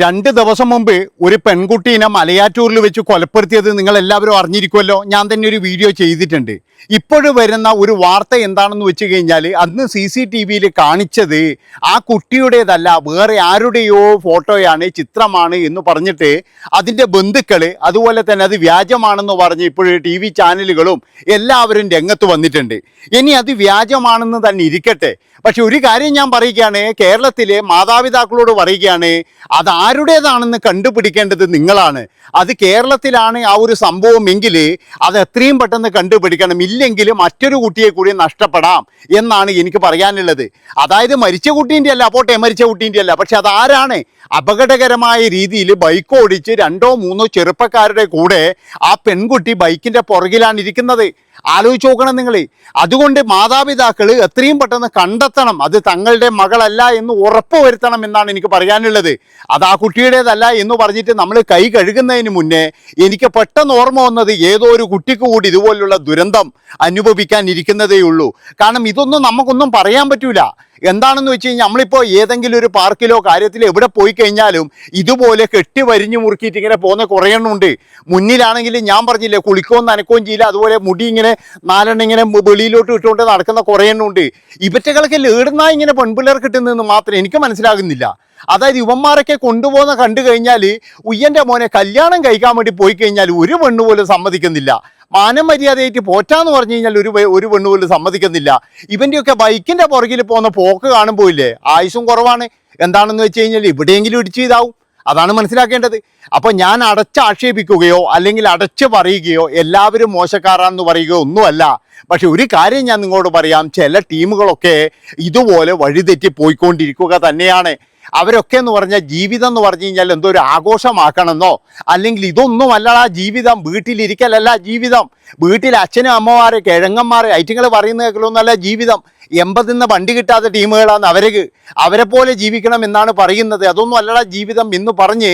രണ്ട് ദിവസം മുമ്പ് ഒരു പെൺകുട്ടീനെ മലയാറ്റൂരിൽ വെച്ച് കൊലപ്പെടുത്തിയത് നിങ്ങൾ എല്ലാവരും അറിഞ്ഞിരിക്കുമല്ലോ. ഞാൻ തന്നെ ഒരു വീഡിയോ ചെയ്തിട്ടുണ്ട്. ഇപ്പോഴും വരുന്ന ഒരു വാർത്ത എന്താണെന്ന് വെച്ച് കഴിഞ്ഞാൽ അന്ന് സി സി ടി വിയിൽ കാണിച്ചത് ആ കുട്ടിയുടേതല്ല വേറെ ആരുടെയോ ഫോട്ടോയാണ് ചിത്രമാണ് എന്ന് പറഞ്ഞിട്ട് അതിന്റെ ബന്ധുക്കൾ അതുപോലെ തന്നെ അത് വ്യാജമാണെന്ന് പറഞ്ഞ് ഇപ്പോൾ ടി വി ചാനലുകളും എല്ലാവരും രംഗത്ത് വന്നിട്ടുണ്ട്. ഇനി അത് വ്യാജമാണെന്ന് തന്നെ ഇരിക്കട്ടെ. പക്ഷെ ഒരു കാര്യം ഞാൻ പറയുകയാണ് കേരളത്തിലെ മാതാപിതാക്കളോട് പറയുകയാണ് അത് ആരുടേതാണെന്ന് കണ്ടുപിടിക്കേണ്ടത് നിങ്ങളാണ്. അത് കേരളത്തിലാണ് ആ ഒരു സംഭവം എങ്കിൽ അത് എത്രയും പെട്ടെന്ന് കണ്ടുപിടിക്കണം. ഇല്ലെങ്കിൽ മറ്റൊരു കുട്ടിയെ കൂടി നഷ്ടപ്പെടാം എന്നാണ് എനിക്ക് പറയാനുള്ളത്. അതായത് മരിച്ച കുട്ടീന്റെ അല്ല പോട്ടെ മരിച്ച കുട്ടീന്റെ അല്ല. പക്ഷെ അതാരാണ്? അപകടകരമായ രീതിയിൽ ബൈക്ക് ഓടിച്ച് രണ്ടോ മൂന്നോ ചെറുപ്പക്കാരുടെ കൂടെ ആ പെൺകുട്ടി ബൈക്കിന്റെ പുറകിലാണ് ഇരിക്കുന്നത്. ആലോചിച്ച് നോക്കണം നിങ്ങൾ അതുകൊണ്ട് മാതാപിതാക്കൾ എത്രയും പെട്ടെന്ന് കണ്ടെത്തണം. അത് തങ്ങളുടെ മകളല്ല എന്ന് ഉറപ്പ് വരുത്തണം എന്നാണ് എനിക്ക് പറയാനുള്ളത്. അത് ആ കുട്ടിയുടേതല്ല എന്ന് പറഞ്ഞിട്ട് നമ്മൾ കൈ കഴുകുന്നതിന് മുന്നേ എനിക്ക് പെട്ടെന്ന് ഓർമ്മ വന്നത് ഏതോ ഒരു കുട്ടിക്ക് കൂടി ഇതുപോലുള്ള ദുരന്തം അനുഭവിക്കാൻ ഇരിക്കുന്നതേ ഉള്ളൂ കാരണം ഇതൊന്നും നമുക്കൊന്നും പറയാൻ പറ്റൂല. എന്താണെന്ന് വെച്ച് കഴിഞ്ഞാൽ നമ്മളിപ്പോൾ ഏതെങ്കിലും ഒരു പാർക്കിലോ കാര്യത്തിലോ എവിടെ പോയി കഴിഞ്ഞാലും ഇതുപോലെ കെട്ടി വരിഞ്ഞു മുറുക്കിയിട്ട് ഇങ്ങനെ പോകുന്ന കുറേ എണ്ണം ഉണ്ട്. മുന്നിലാണെങ്കിൽ ഞാൻ പറഞ്ഞില്ലേ കുളിക്കുകയും നനക്കുകയും ചെയ്യില്ല. അതുപോലെ മുടി ഇങ്ങനെ നാലെണ്ണം ഇങ്ങനെ വെളിയിലോട്ട് ഇട്ടുകൊണ്ട് നടക്കുന്ന കുറേ എണ്ണം ഉണ്ട്. ഇവറ്റകളൊക്കെ ലേടുന്നാ ഇങ്ങനെ പെൺപിള്ളേർ കിട്ടുന്നതെന്ന് മാത്രം എനിക്ക് മനസ്സിലാകുന്നില്ല. അതായത് ഇവന്മാരൊക്കെ കൊണ്ടുപോകുന്ന കണ്ടു കഴിഞ്ഞാൽ ഉയ്യന്റെ മോനെ കല്യാണം കഴിക്കാൻ വേണ്ടി പോയി കഴിഞ്ഞാൽ ഒരു പെണ്ണ് പോലും സമ്മതിക്കുന്നില്ല. മാനം മര്യാദയായിട്ട് പോറ്റാന്ന് പറഞ്ഞു കഴിഞ്ഞാൽ ഒരു ഒരു പെണ്ണു പോലും സമ്മതിക്കുന്നില്ല. ഇവന്റെയൊക്കെ ബൈക്കിന്റെ പുറകിൽ പോകുന്ന പോക്ക് കാണുമ്പോൾ ഇല്ലേ ആയുസും കുറവാണ്. എന്താണെന്ന് വെച്ച് കഴിഞ്ഞാൽ ഇവിടെയെങ്കിലും ഇടിച്ച് ഇതാവും. അതാണ് മനസ്സിലാക്കേണ്ടത്. അപ്പോൾ ഞാൻ അടച്ചാക്ഷേപിക്കുകയോ അല്ലെങ്കിൽ അടച്ച് പറയുകയോ എല്ലാവരും മോശക്കാരാണെന്ന് പറയുകയോ ഒന്നുമല്ല. പക്ഷെ ഒരു കാര്യം ഞാൻ നിങ്ങളോട് പറയാം ചില ടീമുകളൊക്കെ ഇതുപോലെ വഴിതെറ്റി പോയിക്കൊണ്ടിരിക്കുക തന്നെയാണ്. അവരൊക്കെ എന്ന് പറഞ്ഞാൽ ജീവിതം എന്ന് പറഞ്ഞു കഴിഞ്ഞാൽ എന്തോ ഒരു ആഘോഷമാക്കണമെന്നോ അല്ലെങ്കിൽ ഇതൊന്നും അല്ലടാ ജീവിതം. വീട്ടിലിരിക്കലല്ല ജീവിതം. വീട്ടിൽ അച്ഛനും അമ്മമാരെ കിഴങ്ങന്മാരെ ഐറ്റങ്ങൾ പറയുന്ന കേൾക്കലൊന്നല്ല ജീവിതം. എൺപതിന്ന് വണ്ടി കിട്ടാത്ത ടീമുകളാണ് അവർക്ക് അവരെ പോലെ ജീവിക്കണം എന്നാണ് പറയുന്നത്. അതൊന്നും അല്ലടാ ജീവിതം എന്ന് പറഞ്ഞ്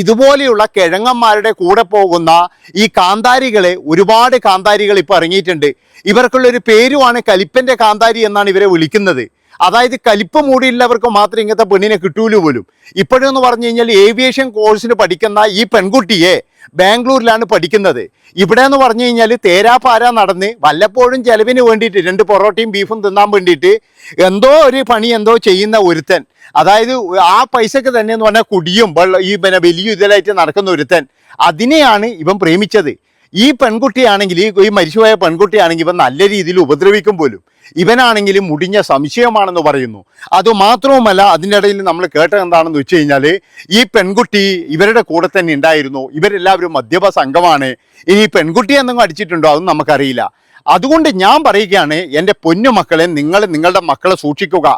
ഇതുപോലെയുള്ള കിഴങ്ങന്മാരുടെ കൂടെ പോകുന്ന ഈ കാന്താരികളെ ഒരുപാട് കാന്താരികൾ ഇപ്പോൾ ഇറങ്ങിയിട്ടുണ്ട്. ഇവർക്കുള്ളൊരു പേരുമാണ് കലിപ്പന്റെ കാന്താരി എന്നാണ് ഇവരെ വിളിക്കുന്നത്. അതായത് കലിപ്പ് മൂടിയുള്ളവർക്ക് മാത്രം ഇങ്ങനത്തെ പെണ്ണിനെ കിട്ടൂലു പോലും. ഇപ്പോഴെന്ന് പറഞ്ഞു കഴിഞ്ഞാൽ ഏവിയേഷൻ കോഴ്സിന് പഠിക്കുന്ന ഈ പെൺകുട്ടിയെ ബാംഗ്ലൂരിലാണ് പഠിക്കുന്നത്. ഇവിടെ എന്ന് പറഞ്ഞു കഴിഞ്ഞാൽ തേരാപാര നടന്ന് വല്ലപ്പോഴും ചെലവിന് വേണ്ടിയിട്ട് രണ്ട് പൊറോട്ടയും ബീഫും തിന്നാൻ വേണ്ടിയിട്ട് എന്തോ ഒരു പണി എന്തോ ചെയ്യുന്ന ഒരുത്തൻ. അതായത് ആ പൈസക്ക് തന്നെ എന്ന് പറഞ്ഞാൽ കുടിയും വെള്ളം ഈ പിന്നെ വലിയ ഇതിലായിട്ട് നടക്കുന്ന ഒരുത്തൻ. അതിനെയാണ് ഇവൻ പ്രേമിച്ചത്. ഈ പെൺകുട്ടിയാണെങ്കിൽ ഈ മരിച്ചുപോയ പെൺകുട്ടിയാണെങ്കിൽ ഇവൻ നല്ല രീതിയിൽ ഉപദ്രവിക്കും പോലും. ഇവനാണെങ്കിൽ മുടിഞ്ഞ സംശയമാണെന്ന് പറയുന്നു. അതുമാത്രവുമല്ല അതിന്റെ ഇടയിൽ നമ്മൾ കേട്ടത് എന്താണെന്ന് വെച്ച് കഴിഞ്ഞാൽ ഈ പെൺകുട്ടി ഇവരുടെ കൂടെ തന്നെ ഉണ്ടായിരുന്നു. ഇവരെല്ലാവരും മദ്യപ സംഘമാണ്. ഇനി പെൺകുട്ടി എന്തെങ്കിലും അടിച്ചിട്ടുണ്ടോ? അതൊന്നും നമുക്കറിയില്ല. അതുകൊണ്ട് ഞാൻ പറയുകയാണ് എന്റെ പൊന്നു മക്കളെ നിങ്ങൾ നിങ്ങളുടെ മക്കളെ സൂക്ഷിക്കുക.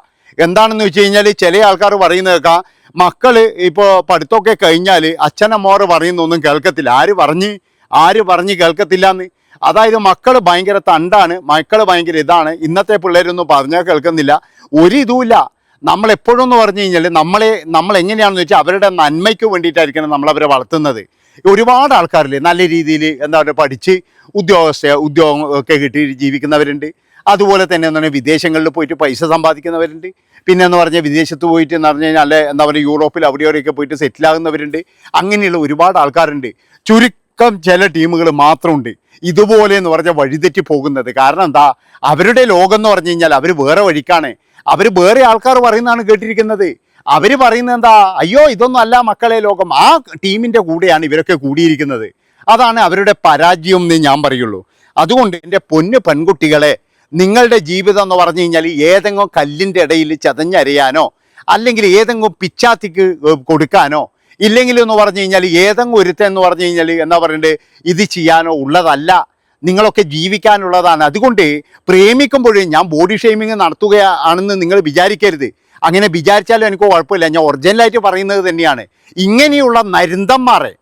എന്താണെന്ന് വെച്ച് കഴിഞ്ഞാൽ ചില ആൾക്കാർ പറയുന്നത് കേൾക്കാം മക്കൾ ഇപ്പോൾ പഠിത്തമൊക്കെ കഴിഞ്ഞാൽ അച്ഛനമ്മോറ് പറയുന്നൊന്നും കേൾക്കത്തില്ല. ആര് പറഞ്ഞ് ആര് പറഞ്ഞ് കേൾക്കത്തില്ല എന്ന് അതായത് മക്കൾ ഭയങ്കര തണ്ടാണ് മക്കൾ ഭയങ്കര ഇതാണ്. ഇന്നത്തെ പിള്ളേരൊന്നും പറഞ്ഞാൽ കേൾക്കുന്നില്ല. ഒരു ഇതുമില്ല. നമ്മൾ എപ്പോഴും എന്ന് പറഞ്ഞു കഴിഞ്ഞാൽ നമ്മളെ നമ്മൾ എങ്ങനെയാണെന്ന് വെച്ചാൽ അവരുടെ നന്മയ്ക്ക് വേണ്ടിയിട്ടായിരിക്കണം നമ്മളവരെ വളർത്തുന്നത്. ഒരുപാട് ആൾക്കാരില്ലേ നല്ല രീതിയിൽ എന്താ പറയുക പഠിച്ച് ഉദ്യോഗസ്ഥ ഉദ്യോഗം ഒക്കെ കിട്ടി ജീവിക്കുന്നവരുണ്ട്. അതുപോലെ തന്നെ എന്താണ് വിദേശങ്ങളിൽ പോയിട്ട് പൈസ സമ്പാദിക്കുന്നവരുണ്ട്. പിന്നെ എന്ന് പറഞ്ഞാൽ വിദേശത്ത് പോയിട്ട് എന്ന് പറഞ്ഞു കഴിഞ്ഞാൽ എന്താ പറയുക യൂറോപ്പിൽ അവിടെ ഇവിടെയൊക്കെ പോയിട്ട് സെറ്റിലാകുന്നവരുണ്ട്. അങ്ങനെയുള്ള ഒരുപാട് ആൾക്കാരുണ്ട്. ചുരുക്കം ചില ടീമുകൾ മാത്രമുണ്ട്. ഇതുപോലെ എന്ന് പറഞ്ഞാൽ വഴിതെറ്റി പോകുന്നത്. കാരണം എന്താ? അവരുടെ ലോകം എന്ന് പറഞ്ഞു കഴിഞ്ഞാൽ അവർ വേറെ വഴിക്കാണ്. അവർ വേറെ ആൾക്കാർ പറയുന്നതാണ് കേട്ടിരിക്കുന്നത്. അവർ പറയുന്നത് എന്താ? അയ്യോ ഇതൊന്നും അല്ല മക്കളെ ലോകം. ആ ടീമിന്റെ കൂടെയാണ് ഇവരൊക്കെ കൂടിയിരിക്കുന്നത്. അതാണ് അവരുടെ പരാജയം എന്ന് ഞാൻ പറയുള്ളൂ. അതുകൊണ്ട് എന്റെ പൊന്ന് പെൺകുട്ടികളെ നിങ്ങളുടെ ജീവിതം എന്ന് പറഞ്ഞു കഴിഞ്ഞാൽ ഏതെങ്കിലും കല്ലിന്റെ ഇടയിൽ ചതഞ്ഞരയാനോ അല്ലെങ്കിൽ ഏതെങ്കിലും പിച്ചാത്തിക്ക് കൊടുക്കാനോ ഇല്ലെങ്കിൽ എന്ന് പറഞ്ഞു കഴിഞ്ഞാൽ ഏതെങ്കിലും ഒരുത്തൻ എന്ന് പറഞ്ഞു കഴിഞ്ഞാൽ എന്താ പറയണ്ടേ ഇത് ചെയ്യാനോ ഉള്ളതല്ല. നിങ്ങളൊക്കെ ജീവിക്കാനുള്ളതാണ്. അതുകൊണ്ട് പ്രേമിക്കുമ്പോഴേ ഞാൻ ബോഡി ഷെയ്മിങ് നടത്തുകയാണെന്ന് നിങ്ങൾ വിചാരിക്കരുത്. അങ്ങനെ വിചാരിച്ചാലും എനിക്ക് കുഴപ്പമില്ല. ഞാൻ ഒറിജിനലായിട്ട് പറയുന്നത് തന്നെയാണ്. ഇങ്ങനെയുള്ള നരുന്തന്മാരെ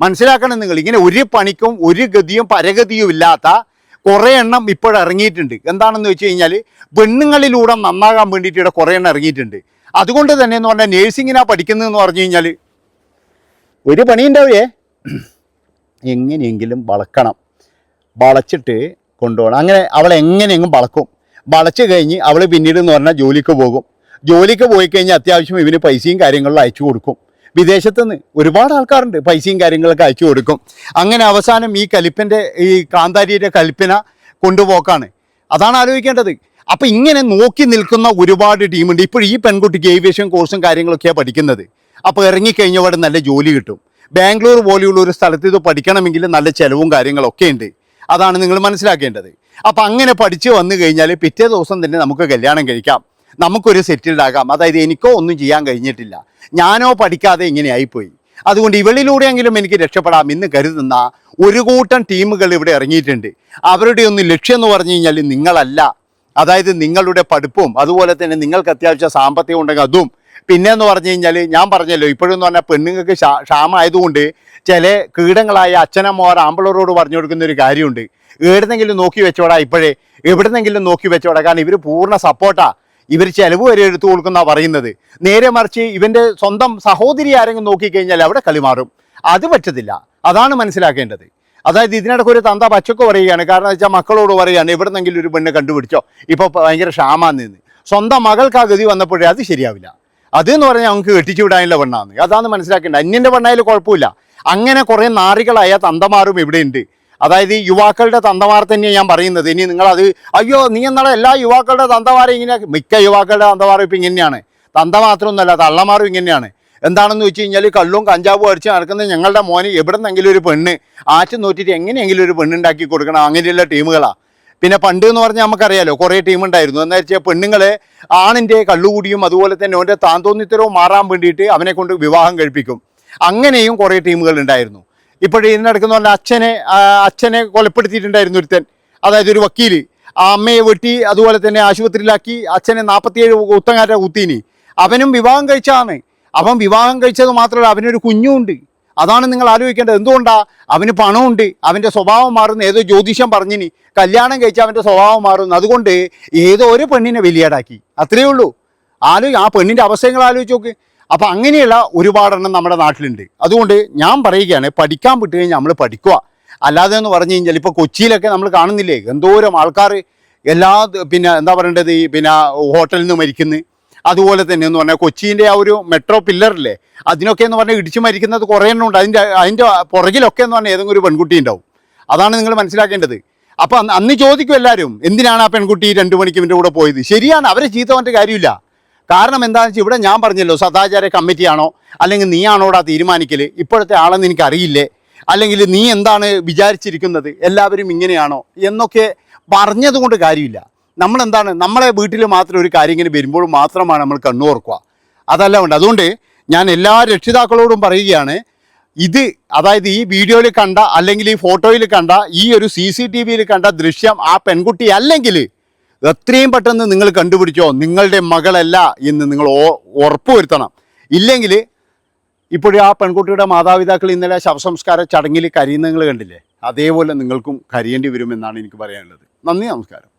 മനസ്സിലാക്കണം നിങ്ങൾ. ഇങ്ങനെ ഒരു പണിക്കും ഒരു ഗതിയും പരഗതിയും ഇല്ലാത്ത കുറേ എണ്ണം ഇപ്പോൾ ഇറങ്ങിയിട്ടുണ്ട്. എന്താണെന്ന് വെച്ച് കഴിഞ്ഞാൽ പെണ്ണുങ്ങളിലൂടെ നന്നാകാൻ വേണ്ടിയിട്ട് കുറേ എണ്ണം ഇറങ്ങിയിട്ടുണ്ട്. അതുകൊണ്ട് തന്നെ എന്ന് പറഞ്ഞാൽ നേഴ്സിങ്ങിനാ പഠിക്കുന്നതെന്ന് പറഞ്ഞു കഴിഞ്ഞാൽ ഒരു പണി ഉണ്ടാവേ എങ്ങനെയെങ്കിലും വളക്കണം. വളച്ചിട്ട് കൊണ്ടുപോകണം. അങ്ങനെ അവൾ എങ്ങനെയെങ്കിലും വളക്കും. വളച്ച് കഴിഞ്ഞ് അവൾ പിന്നീട് എന്ന് പറഞ്ഞാൽ ജോലിക്ക് പോകും. ജോലിക്ക് പോയി കഴിഞ്ഞാൽ അത്യാവശ്യം ഇവന് പൈസയും കാര്യങ്ങളും അയച്ചു കൊടുക്കും. വിദേശത്ത് നിന്ന് ഒരുപാട് ആൾക്കാരുണ്ട് പൈസയും കാര്യങ്ങളൊക്കെ അയച്ചു കൊടുക്കും. അങ്ങനെ അവസാനം ഈ കലിപ്പന്റെ ഈ കാന്താരിയുടെ കലിപ്പിന കൊണ്ടുപോക്കാണ്. അതാണ് ആലോചിക്കേണ്ടത്. അപ്പം ഇങ്ങനെ നോക്കി നിൽക്കുന്ന ഒരുപാട് ടീമുണ്ട്. ഇപ്പോൾ ഈ പെൺകുട്ടിക്ക് ഏവിയേഷൻ കോഴ്സും കാര്യങ്ങളൊക്കെയാണ് പഠിക്കുന്നത്. അപ്പോൾ ഇറങ്ങിക്കഴിഞ്ഞവിടെ നല്ല ജോലി കിട്ടും. ബാംഗ്ലൂർ പോലെയുള്ള ഒരു സ്ഥലത്ത് ഇത് പഠിക്കണമെങ്കിൽ നല്ല ചിലവും കാര്യങ്ങളൊക്കെ ഉണ്ട്. അതാണ് നിങ്ങൾ മനസ്സിലാക്കേണ്ടത്. അപ്പോൾ അങ്ങനെ പഠിച്ച് വന്നു കഴിഞ്ഞാൽ പിറ്റേ ദിവസം തന്നെ നമുക്ക് കല്യാണം കഴിക്കാം. നമുക്കൊരു സെറ്റിൽഡ് ആകാം. അതായത് എനിക്കോ ഒന്നും ചെയ്യാൻ കഴിഞ്ഞിട്ടില്ല. ഞാനോ പഠിക്കാതെ ഇങ്ങനെയായിപ്പോയി അതുകൊണ്ട് ഇവളിലൂടെയെങ്കിലും എനിക്ക് രക്ഷപ്പെടാം എന്ന് കരുതുന്ന ഒരു കൂട്ടം ടീമുകൾ ഇവിടെ ഇറങ്ങിയിട്ടുണ്ട്. അവരുടെ ഒന്ന് ലക്ഷ്യം എന്ന് പറഞ്ഞു കഴിഞ്ഞാൽ നിങ്ങളല്ല. അതായത് നിങ്ങളുടെ പഠിപ്പും അതുപോലെ തന്നെ നിങ്ങൾക്ക് അത്യാവശ്യം സാമ്പത്തികം ഉണ്ടെങ്കിൽ അതും പിന്നെ എന്ന് പറഞ്ഞു കഴിഞ്ഞാൽ ഞാൻ പറഞ്ഞല്ലോ ഇപ്പോഴെന്ന് പറഞ്ഞാൽ പെണ്ണുങ്ങൾക്ക് ക്ഷാ ക്ഷാമമായതുകൊണ്ട് ചില കീടങ്ങളായ അച്ഛനമ്മമാർ ആമ്പിളറോട് പറഞ്ഞു കൊടുക്കുന്ന ഒരു കാര്യമുണ്ട്. എവിടുന്നെങ്കിലും നോക്കി വെച്ചോടാ ഇപ്പോഴേ എവിടെന്നെങ്കിലും നോക്കി വെച്ചോടാ കാരണം ഇവർ പൂർണ സപ്പോർട്ടാണ് ഇവർ ചിലവ് വരെ എടുത്തു കൊടുക്കുന്ന പറയുന്നത്. നേരെ മറിച്ച് ഇവന്റെ സ്വന്തം സഹോദരി ആരെങ്കിലും നോക്കിക്കഴിഞ്ഞാൽ അവിടെ കളി മാറും. അത് പറ്റത്തില്ല. അതാണ് മനസ്സിലാക്കേണ്ടത്. അതായത് ഇതിനിടയ്ക്ക് ഒരു തന്ത പച്ചക്ക് പറയുകയാണ്. കാരണം വെച്ചാൽ മക്കളോട് പറയുകയാണ് എവിടെന്നെങ്കിലും ഒരു പെണ്ണ് കണ്ടുപിടിച്ചോ? ഇപ്പോൾ ഭയങ്കര ക്ഷാമാന്ന്. സ്വന്തം മകൾക്ക് ആ ഗതി വന്നപ്പോഴേ അത് ശരിയാവില്ല. അതെന്ന് പറഞ്ഞാൽ നമുക്ക് കെട്ടിച്ചു വിടാനുള്ള പെണ്ണാണ് അതാണ് മനസ്സിലാക്കേണ്ടത് അന്യന്റെ പെണ്ണായാലും കുഴപ്പമില്ല. അങ്ങനെ കുറേ നാറികളായ തന്തമാരും ഇവിടെ ഉണ്ട് അതായത് യുവാക്കളുടെ തന്തമാർ തന്നെയാണ് ഞാൻ പറയുന്നത്. ഇനി നിങ്ങൾ നിങ്ങളത് അയ്യോ നീ എന്നാളെ എല്ലാ യുവാക്കളുടെ തന്തമാരും ഇങ്ങനെ മിക്ക യുവാക്കളുടെ തന്തമാരും ഇപ്പം ഇങ്ങനെയാണ്. തന്ത മാത്രമൊന്നുമല്ല തള്ളമാരും ഇങ്ങനെയാണ്. എന്താണെന്ന് വെച്ച് കഴിഞ്ഞാൽ കള്ളും കഞ്ചാവും അടിച്ച് നടക്കുന്ന ഞങ്ങളുടെ മോന് എവിടെന്നെങ്കിലും ഒരു പെണ്ണ് ആറ്റ് നോറ്റിട്ട് എങ്ങനെയെങ്കിലും ഒരു പെണ്ണുണ്ടാക്കി കൊടുക്കണം. അങ്ങനെയുള്ള ടീമുകളാണ് പിന്നെ പണ്ട് എന്ന് പറഞ്ഞാൽ നമുക്കറിയാലോ കുറേ ടീമുണ്ടായിരുന്നു എന്ന് വെച്ചാൽ പെണ്ണുങ്ങളെ ആണിന്റെ കള്ളുകൂടിയും അതുപോലെ തന്നെ അവന്റെ താന്തോന്നിത്തരവും മാറാൻ വേണ്ടിയിട്ട് അവനെ കൊണ്ട് വിവാഹം കഴിപ്പിക്കും. അങ്ങനെയും കുറേ ടീമുകൾ ഉണ്ടായിരുന്നു. ഇപ്പോഴും ഇതിനടക്കുന്ന പറഞ്ഞാൽ അച്ഛനെ അച്ഛനെ കൊലപ്പെടുത്തിയിട്ടുണ്ടായിരുന്നു ഒരുത്തൻ. അതായത് ഒരു വക്കീൽ ആ അമ്മയെ വെട്ടി അതുപോലെ തന്നെ ആശുപത്രിയിലാക്കി അച്ഛനെ നാൽപ്പത്തിയേഴ് കുത്തങ്ങാറ്റ കുത്തീനി. അവനും വിവാഹം കഴിച്ചതാണ്. അവൻ വിവാഹം കഴിച്ചത് മാത്രമല്ല അവനൊരു കുഞ്ഞുമുണ്ട് അതാണ് നിങ്ങൾ ആലോചിക്കേണ്ടത്. എന്തുകൊണ്ടാണ് അവന് പണമുണ്ട്. അവന്റെ സ്വഭാവം മാറുന്നു. ഏതോ ജ്യോതിഷം പറഞ്ഞിനി. കല്യാണം കഴിച്ച അവന്റെ സ്വഭാവം മാറുന്നു. അതുകൊണ്ട് ഏതോ ഒരു പെണ്ണിനെ വലിയടാക്കി അത്രയേ ഉള്ളൂ. ആലോ ആ പെണ്ണിന്റെ അവസ്ഥകൾ ആലോചിച്ച് നോക്ക്. അപ്പം അങ്ങനെയുള്ള ഒരുപാടെണ്ണം നമ്മുടെ നാട്ടിലുണ്ട്. അതുകൊണ്ട് ഞാൻ പറയുകയാണ് പഠിക്കാൻ വിട്ട് കഴിഞ്ഞാൽ നമ്മൾ പഠിക്കുക അല്ലാതെ എന്ന് പറഞ്ഞു കഴിഞ്ഞാൽ ഇപ്പോൾ കൊച്ചിയിലൊക്കെ നമ്മൾ കാണുന്നില്ലേ? എന്തോരം ആൾക്കാർ എല്ലാ പിന്നെ എന്താ പറയേണ്ടത്? ഈ പിന്നെ ഹോട്ടലിൽ നിന്ന് മരിക്കുന്നു. അതുപോലെ തന്നെ എന്ന് പറഞ്ഞാൽ കൊച്ചിന്റെ ആ ഒരു മെട്രോ പില്ലറില്ലേ അതിനൊക്കെ എന്ന് പറഞ്ഞാൽ ഇടിച്ചു മരിക്കുന്നത് കുറേ എണ്ണം ഉണ്ട്. അതിന്റെ അതിന്റെ പുറകിലൊക്കെ എന്ന് പറഞ്ഞാൽ ഏതെങ്കിലും ഒരു പെൺകുട്ടി ഉണ്ടാവും. അതാണ് നിങ്ങൾ മനസ്സിലാക്കേണ്ടത്. അപ്പോൾ അന്ന് ചോദിക്കും എല്ലാവരും എന്തിനാണ് ആ പെൺകുട്ടി രണ്ട് മണിക്ക് ഇവന്റെ കൂടെ പോയത്? ശരിയാണ് അവരെ ചീത്ത പറഞ്ഞിട്ട് കാര്യമില്ല. കാരണം എന്താണെന്ന് വെച്ചാൽ ഇവിടെ ഞാൻ പറഞ്ഞല്ലോ സദാചാര കമ്മിറ്റിയാണോ അല്ലെങ്കിൽ നീയാണോടാ തീരുമാനിക്കൽ ഇപ്പോഴത്തെ ആളെന്ന് എനിക്കറിയില്ലേ? അല്ലെങ്കിൽ നീ എന്താണ് വിചാരിച്ചിരിക്കുന്നത്? എല്ലാവരും ഇങ്ങനെയാണോ? എന്നൊക്കെ പറഞ്ഞതുകൊണ്ട് കാര്യമില്ല. നമ്മളെന്താണ്? നമ്മളെ വീട്ടിൽ മാത്രം ഒരു കാര്യം ഇങ്ങനെ വരുമ്പോൾ മാത്രമാണ് നമ്മൾ കണ്ണു ഓർക്കുക. അതല്ല ഉണ്ട് അതുകൊണ്ട് ഞാൻ എല്ലാ രക്ഷിതാക്കളോടും പറയുകയാണ് ഇത് അതായത് ഈ വീഡിയോയിൽ കണ്ട അല്ലെങ്കിൽ ഈ ഫോട്ടോയിൽ കണ്ട ഈ ഒരു സി സി ടി വിയിൽ കണ്ട ദൃശ്യം ആ പെൺകുട്ടി അല്ലെങ്കിൽ എത്രയും പെട്ടെന്ന് നിങ്ങൾ കണ്ടുപിടിച്ചോ നിങ്ങളുടെ മകളല്ല എന്ന് നിങ്ങൾ ഉറപ്പുവരുത്തണം. ഇല്ലെങ്കിൽ ഇപ്പോഴും ആ പെൺകുട്ടിയുടെ മാതാപിതാക്കൾ ഇന്നലെ ശവസംസ്കാര ചടങ്ങിൽ കരയുന്ന നിങ്ങൾ കണ്ടില്ലേ? അതേപോലെ നിങ്ങൾക്കും കരയേണ്ടി വരുമെന്നാണ് എനിക്ക് പറയാനുള്ളത്. നന്ദി നമസ്കാരം.